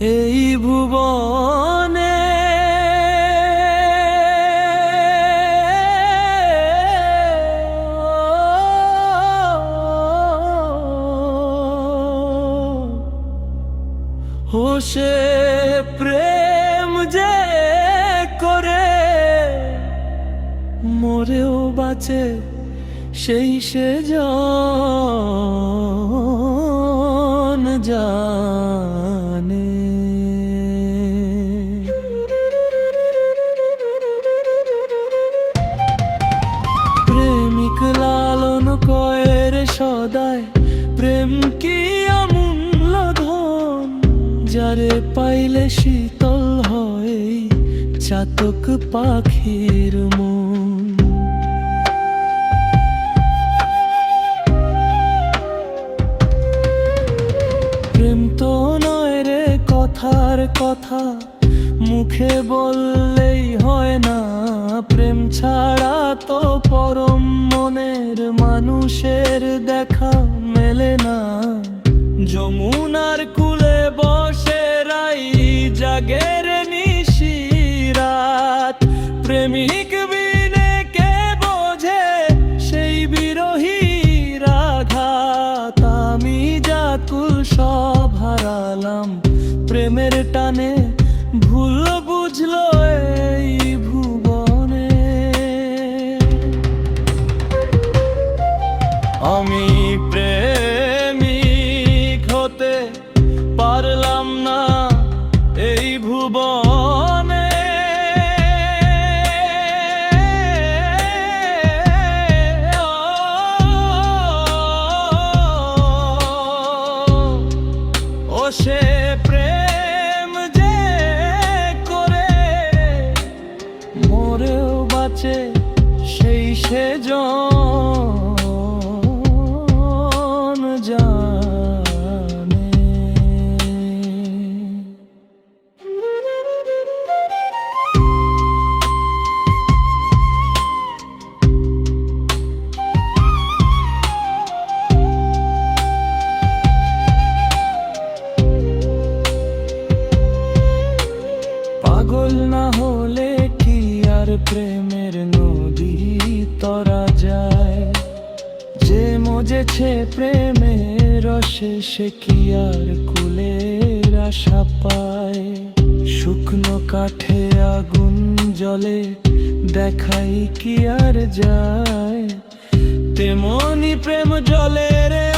এই ভুবনে। হোসে প্রেম যে করে মরেও বাঁচে সেই সে জন যারে পাইলে শীতল হয় চাতক পাখির মন। প্রেম তো নয় রে কথার কথা, মুখে বললেই জাতুল সব হারালাম। প্রেমের টানে ভুল বুঝলো এই ভুবনে। আমি প্রেমের নদী তরা যায়। যে মজেছে প্রেমের রসে, সে কি আর কুলের আশা পায়? শুকনো কাঠে আগুন জলে দেখাই কি আর যায়? তেমনি প্রেম জলের অন্তরে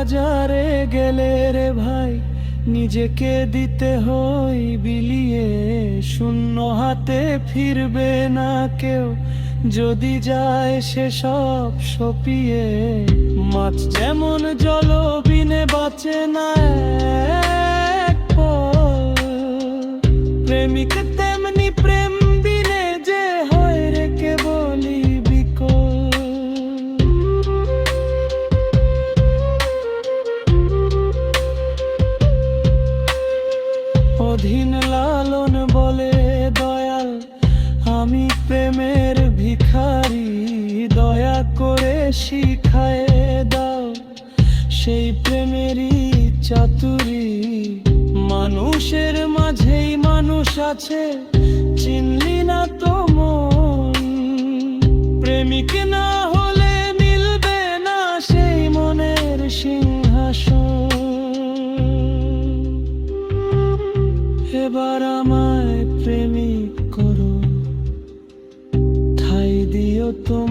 বাজারে গেলে রে ভাই, নিজেকে দিতে হই বিলিয়ে শূন্য হাতে ফিরবে না কেউ, যদি যায় সে সব সপিয়ে মাছ যেমন জল বিনে বাঁচে না। প্রেমিক অধীন লালন বলে, দয়াল, আমি প্রেমের ভিখারি। দয়া করে শিখায় দাও, সেই প্রেমেরই চাতুরি। মানুষের মাঝেই মানুষ আছে, চিনলি না তো মন। প্রেমিক না Don't.